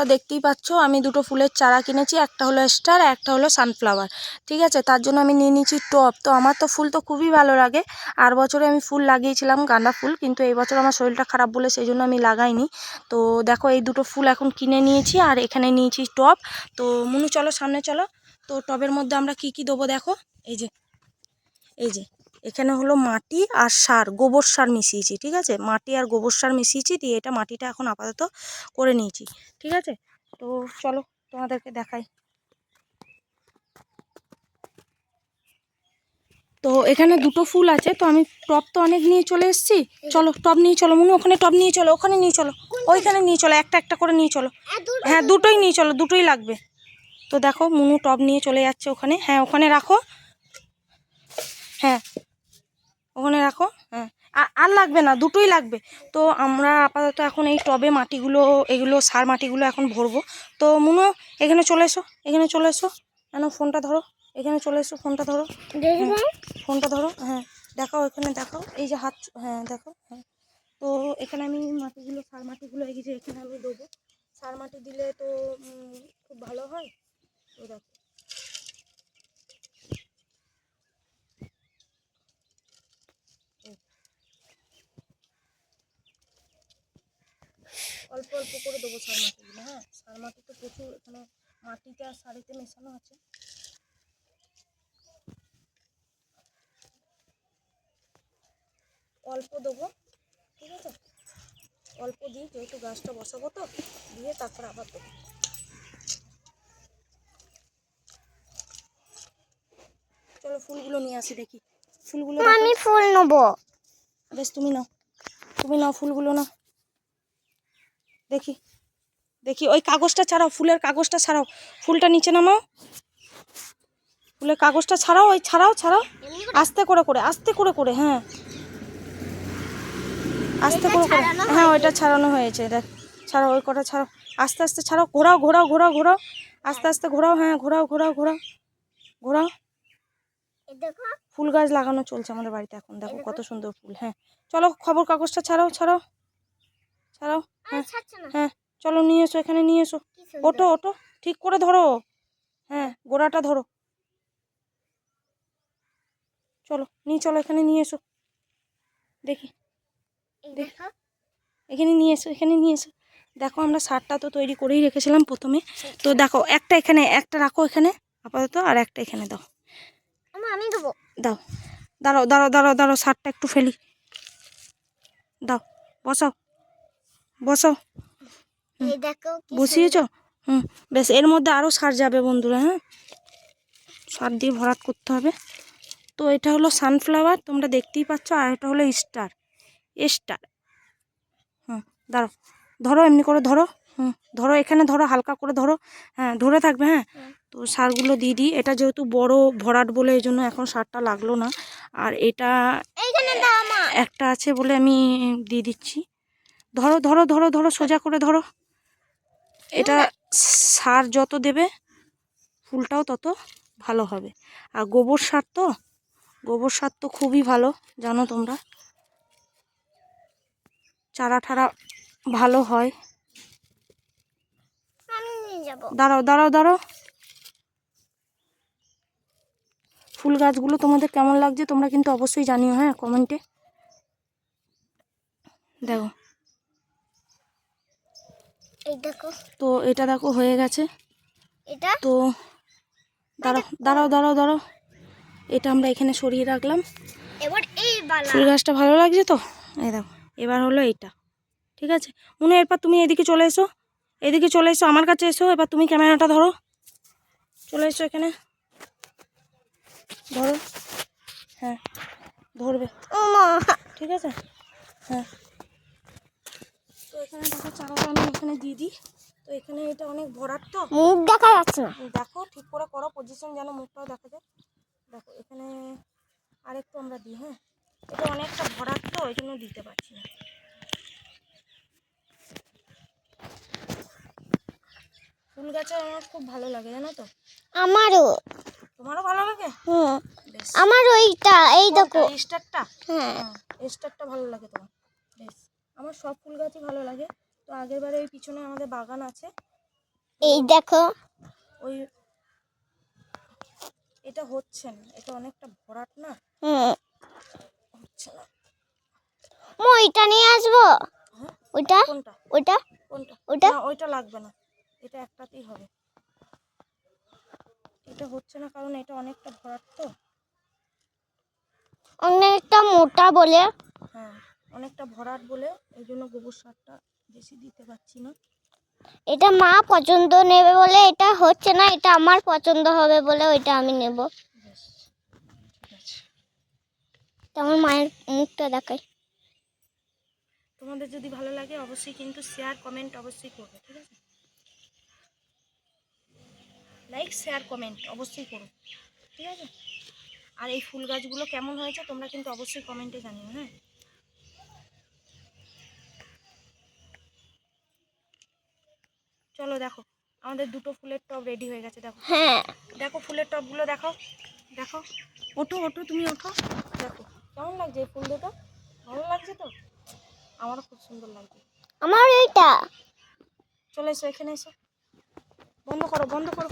তোমরা দেখতেই পাচ্ছ, আমি দুটো ফুলের চারা কিনেছি, একটা হলো স্টার, একটা হলো সানফ্লাওয়ার ঠিক আছে? তার জন্য আমি নিয়ে নিয়েছি টব তো আমার তো ফুল তো খুবই ভালো লাগে। আর বছরে আমি ফুল লাগিয়েছিলাম, গাঁদা ফুল, কিন্তু এই বছর আমার শরীরটা খারাপ বলে সেই জন্য আমি লাগাইনি। তো দেখো, এই দুটো ফুল এখন কিনে নিয়েছি আর এখানে নিয়েছি টব তো মুনু, চলো সামনে চলো। তো টবের মধ্যে আমরা কি কি দেবো দেখো? এই যে এই যে এখানে হলো মাটি আর সার, গোবর সার মিশিয়েছি, ঠিক আছে? মাটি আর গোবর সার মিশিয়েছি, দিয়ে এটা মাটিটা এখন আপাতত করে নিয়েছি, ঠিক আছে? তো চলো তোমাদেরকে দেখাই। তো এখানে দুটো ফুল আছে, তো আমি টব তো অনেক নিয়ে চলে এসেছি। চলো টব নিয়ে চলো, মনে ওখানে টব নিয়ে চলো, ওখানে নিয়ে চলো, ওইখানে নিয়ে চলো, একটা একটা করে নিয়ে চলো। হ্যাঁ দুটোই নিয়ে চলো, দুটোই লাগবে। তো দেখো, মুনু টব নিয়ে চলে যাচ্ছে ওখানে। হ্যাঁ ওখানে রাখো। হ্যাঁ ওখানে রাখো হ্যাঁ। আর লাগবে না দুটোই লাগবে। তো আমরা আপাতত এখন এই টবে মাটিগুলো এগুলো সার মাটিগুলো এখন ভরবো। তো মুনো এখানে চলে এসো এখানে চলে এসো। কেন ফোনটা ধরো এখানে চলে এসো ফোনটা ধরো। হ্যাঁ, ফোনটা ধরো হ্যাঁ। দেখাও এখানে দেখাও। এই যে হাত হ্যাঁ দেখো হ্যাঁ। তো এখানে আমি মাটিগুলো সার মাটিগুলো এই যে এখানে আমি দেবো। সার মাটি দিলে তো খুব ভালো হয়। তো দেখো। অল্প অল্প করে দেবো সার মাটিগুলো হ্যাঁ? সার মাটি তো প্রচুর এখানে মাটিতে আর সারিতে মেশানো আছে। অল্প দেবো ঠিক আছে? অল্প দিই যেহেতু গাছটা বসাবো তো দিয়ে তারপর আবার দেবো। চলো ফুলগুলো নিয়ে আসি দেখি। ফুলগুলো। আমি ফুল নেব। বেশ তুমি নাও। তুমি নাও ফুলগুলো নাও। দেখি দেখি ওই কাগজটা ছাড়াও ফুলের কাগজটা ছাড়াও ফুলটা নিচে নামাও। ফুলের কাগজটা ছাড়াও ওই ছাড়াও ছাড়াও। আস্তে করে করে আস্তে করে করে হ্যাঁ। আস্তে করে করে হ্যাঁ ওইটা ছাড়ানো হয়েছে দেখ ছাড়াও ওই কটা ছাড়াও। আস্তে আস্তে ছাড়াও ঘোরাও ঘোরাও ঘোরাও ঘোরাও। আস্তে আস্তে ঘোরাও হ্যাঁ ঘোরাও ঘোরাও ঘোরাও ঘোরাও। ফুল গাছ লাগানো চলছে আমাদের বাড়িতে এখন দেখো কত সুন্দর ফুল হ্যাঁ। চলো খবর কাগজটা ছাড়াও ছাড়াও। ছাড়াও হ্যাঁ হ্যাঁ চলো নিয়ে এসো এখানে নিয়ে এসো। ওটো ওটো ঠিক করে ধরো। হ্যাঁ গোড়াটা ধরো। চলো নিয়ে চলো এখানে নিয়ে এসো। দেখি। এখানে নিয়ে এসো এখানে নিয়ে এসো। দেখো আমরা সারটা তো তৈরি করেই রেখেছিলাম প্রথমে। তো দেখো একটা এখানে একটা রাখো এখানে আপাতত আর একটা এখানে দাও। আমা আমি দেবো। দাও। দাঁড়াও দাঁড়াও দাঁড়াও দাঁড়াও সারটা একটু ফেলি। দাও বসাও। এই বসিয়েছ? হুম বেশ এর মধ্যে আরও সার যাবে বন্ধুরা হ্যাঁ? সার দিয়ে ভরাট করতে হবে। তো এটা হলো সানফ্লাওয়ার তোমরা দেখতেই পাচ্ছ আর এটা হলো স্টার স্টার হুম দাঁড়াও ধরো এমনি করে ধরো। হুম ধরো এখানে ধরো হালকা করে ধরো। হ্যাঁ ধরে থাকবে হ্যাঁ? তো সারগুলো দিয়ে দিই। এটা যেহেতু বড় ভরাট বলে এই জন্য এখন সারটা লাগল না। আর এটা একটা আছে বলে আমি দিয়ে দিচ্ছি। ধরো ধরো ধরো ধরো সোজা করে ধরো। এটা সার যত দেবে ফুলটাও তত ভালো হবে। আর গোবর সার তো গোবর সার তো খুবই ভালো জানো তোমরা। চারা ঠারা ভালো হয়। দাঁড়াও দাঁড়াও দাঁড়াও। ফুল গাছগুলো তোমাদের কেমন লাগছে তোমরা কিন্তু অবশ্যই জানিও হ্যাঁ কমেন্টে। দেখো। তো এটা দেখো হয়ে গেছে। এটা? তো দাঁড়াও দাঁড়াও দাঁড়াও দাঁড়াও। এটা আমরা এখানে সরিয়ে রাখলাম। এবার এই ফুল গাছটা ভালো লাগছে তো? এই দেখো এবার হলো এইটা। ঠিক আছে? মনে এরপর তুমি এদিকে চলে এসো। এদিকে চলে এসো আমার কাছে এসো। এবার তুমি ক্যামেরাটা ধরো। চলে এসো এখানে। ধরো। হ্যাঁ ধরবে। ঠিক আছে? হ্যাঁ তো এখানে দেখো চারাটা আমি এখানে দিয়ে দিই তো এখানে এটা অনেক ভরাট তো। মুখ দেখা যাচ্ছে না। দেখো ঠিক করে করো পজিশন যেন মুখটাও দেখা যায়। দেখো এখানে আরেকটু আমরা দিই হ্যাঁ? এটা অনেকটা ভরাট তো ওই জন্য দিতে পারছি না। ফুল গাছে আমার খুব ভালো লাগে জানো তো? আমারও। তোমারও ভালো লাগে? হুম। আমার ওইটা এই দেখো। স্টারটা? হ্যাঁ স্টারটা ভালো লাগে তোমার। বেশ। আমার সব ফুল গাছই ভালো লাগে। তো আগের বারে ওই পিছনে আমাদের বাগান আছে। এই দেখো। ওই এটা হচ্ছে না এটা অনেকটা ভরাট না? হুম। হচ্ছে না। মো এটা নিয়ে আসব? হ্যাঁ? ওইটা? কোনটা? ওইটা? কোনটা? ওটা? ওইটা লাগবে না। এটা একটাতেই হবে। এটা হচ্ছে না কারণ এটা অনেকটা ভরাট তো। অনেকটা মোটা বলে। হ্যাঁ অনেকটা ভরাট বলে এই জন্য গোবর সারটা বেশি দিতে পারছি না। এটা মা পছন্দ নেবে বলে এটা হচ্ছে না এটা আমার পছন্দ হবে বলে ওইটা আমি নেব। বেশ ঠিক আছে। তো আমার মায়ের মুখটা দেখাই। তোমাদের যদি ভালো লাগে অবশ্যই কিন্তু শেয়ার কমেন্ট অবশ্যই করবে ঠিক আছে? লাইক শেয়ার কমেন্ট অবশ্যই করো ঠিক আছে? আর এই ফুল গাছগুলো কেমন হয়েছে তোমরা কিন্তু অবশ্যই কমেন্টে জানিও হ্যাঁ? চলো দেখো আমাদের দুটো ফুলের টব রেডি হয়ে গেছে দেখো। হ্যাঁ। দেখো ফুলের টবগুলো দেখো দেখো। ওঠো ওঠো তুমি ওঠো। দেখো কেমন লাগছে এই ফুল দুটো? ভালো লাগছে তো? আমারও খুব সুন্দর লাগছে। আমার এইটা। চলে এসো এখানে এসো। বন্ধ করো বন্ধ করো।